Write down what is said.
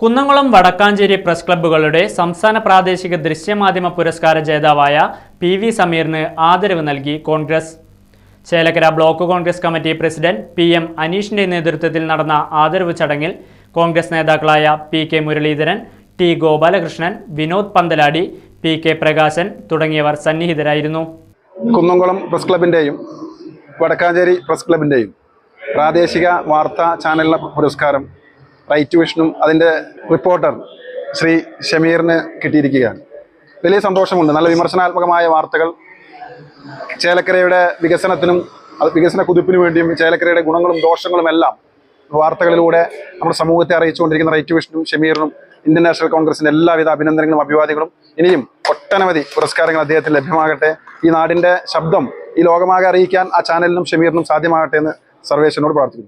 Kunnamkulam Vadakkanchery press ക്ലബ്ബുകളുടെ സംസ്ഥാന പ്രാദേശിക ദൃശ്യമാധ്യമ പുരസ്കാര ജേതാവായ പി വി സമീറിന് ആദരവ് നൽകി Congress. Chelakkara block Congress committee president P M അനീഷിന്റെ നേതൃത്വത്തിൽ നടന്ന ആദരവ് ചടങ്ങിൽ കോൺഗ്രസ് നേതാക്കളായ P K Muraleedharan T Gopalakrishnan Vinod Panthaladi P K Prakashan തുടങ്ങിയവർ സന്നിഹിതരായിരുന്നു. കുന്നംകുളം പ്രസ് ക്ലബിന്റെയും വടക്കാഞ്ചേരി പ്രസ് ക്ലബിന്റെയും പ്രാദേശിക വാർത്താ ചാനലിന് പുരസ്കാരം റൈറ്റ് വിഷനും അതിന്റെ റിപ്പോർട്ടർ ശ്രീ ഷമീറിന് കിട്ടിയിരിക്കുകയാണ്. വലിയ സന്തോഷമുണ്ട്. നല്ല വിമർശനാത്മകമായ വാർത്തകൾ. ചേലക്കരയുടെ വികസനത്തിനും വികസന കുതിപ്പിനു വേണ്ടിയും ചേലക്കരയുടെ ഗുണങ്ങളും ദോഷങ്ങളും എല്ലാം വാർത്തകളിലൂടെ നമ്മുടെ സമൂഹത്തെ അറിയിച്ചുകൊണ്ടിരിക്കുന്ന റൈറ്റ് വിഷനും ഷമീറിനും ഇന്ത്യൻ നാഷണൽ കോൺഗ്രസിന്റെ എല്ലാവിധ അഭിനന്ദനങ്ങളും അഭിവാദികളും. ഇനിയും ഒട്ടനവധി പുരസ്കാരങ്ങൾ അദ്ദേഹത്തിന് ലഭ്യമാകട്ടെ. ഈ നാടിന്റെ ശബ്ദം ഈ ലോകമാകെ അറിയിക്കാൻ ആ ചാനലിനും ഷമീറിനും സാധ്യമാകട്ടെ എന്ന് സർവേശ്വരനോട് പ്രാർത്ഥിക്കുന്നു.